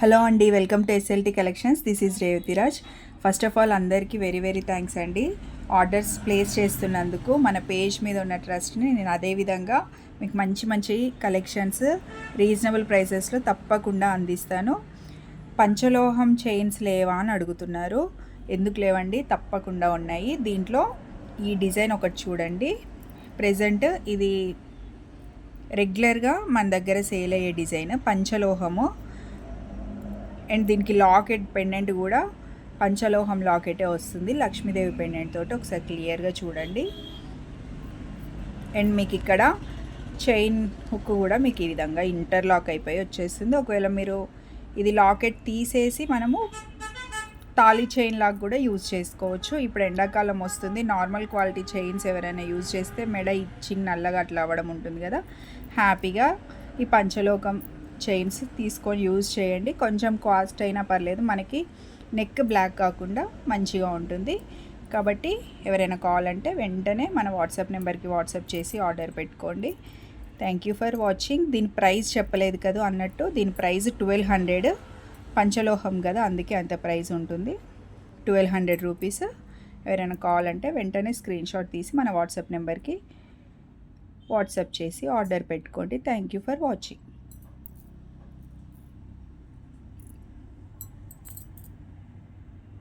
Hello అండి welcome to SLT collections this is Revathiraj first of all అందరికీ very very thanks అండి. Orders place చేస్తున్నందుకు మన page మీద ఉన్న ట్రస్ట్ని నేను అదే విధంగా మీకు మంచి మంచి కలెక్షన్స్ రీజనబుల్ ప్రైసెస్లో తప్పకుండా అందిస్తాను. పంచలోహం చైన్స్ లేవా అని అడుగుతున్నారు. ఎందుకు లేవండి? తప్పకుండా ఉన్నాయి. దీంట్లో ఈ డిజైన్ ఒకటి చూడండి. ప్రజెంట్ ఇది రెగ్యులర్గా మన దగ్గర సేల్ అయ్యే డిజైన్ పంచలోహము. అండ్ దీనికి లాకెట్ పెండెంట్ కూడా పంచలోహం లాకెటే వస్తుంది. లక్ష్మీదేవి పెండెంట్ తోటి ఒకసారి క్లియర్గా చూడండి. అండ్ మీకు ఇక్కడ చైన్ హుక్ కూడా మీకు ఈ విధంగా ఇంటర్లాక్ అయిపోయి వచ్చేస్తుంది. ఒకవేళ మీరు ఇది లాకెట్ తీసేసి మనము తాళీ చైన్ లాగా కూడా యూజ్ చేసుకోవచ్చు. ఇప్పుడు ఎండాకాలం వస్తుంది. నార్మల్ క్వాలిటీ చైన్స్ ఎవరైనా యూజ్ చేస్తే మెడ ఇచ్చింగ్ నల్లగా అట్లా అవ్వడం ఉంటుంది కదా. హ్యాపీగా ఈ పంచలోకం చైన్స్ తీసుకొని యూజ్ చేయండి. కొంచెం కాస్ట్ అయినా పర్లేదు. మనకి నెక్ బ్లాక్ కాకుండా మంచిగా ఉంటుంది. కాబట్టి ఎవరైనా కావాలంటే వెంటనే మన వాట్సాప్ నెంబర్కి వాట్సాప్ చేసి ఆర్డర్ పెట్టుకోండి. Thank you for watching. దీని ప్రైస్ చెప్పలేదు కదా అన్నట్టు. దీని ప్రైస్ ట్వెల్వ్ హండ్రెడ్ పంచలోహం కదా అందుకే అంత ప్రైస్ ఉంటుంది. Twelve hundred rupees. ఎవరైనా కావాలంటే వెంటనే స్క్రీన్ షాట్ తీసి మన వాట్సాప్ నెంబర్కి వాట్సాప్ చేసి ఆర్డర్ పెట్టుకోండి. Thank you for watching.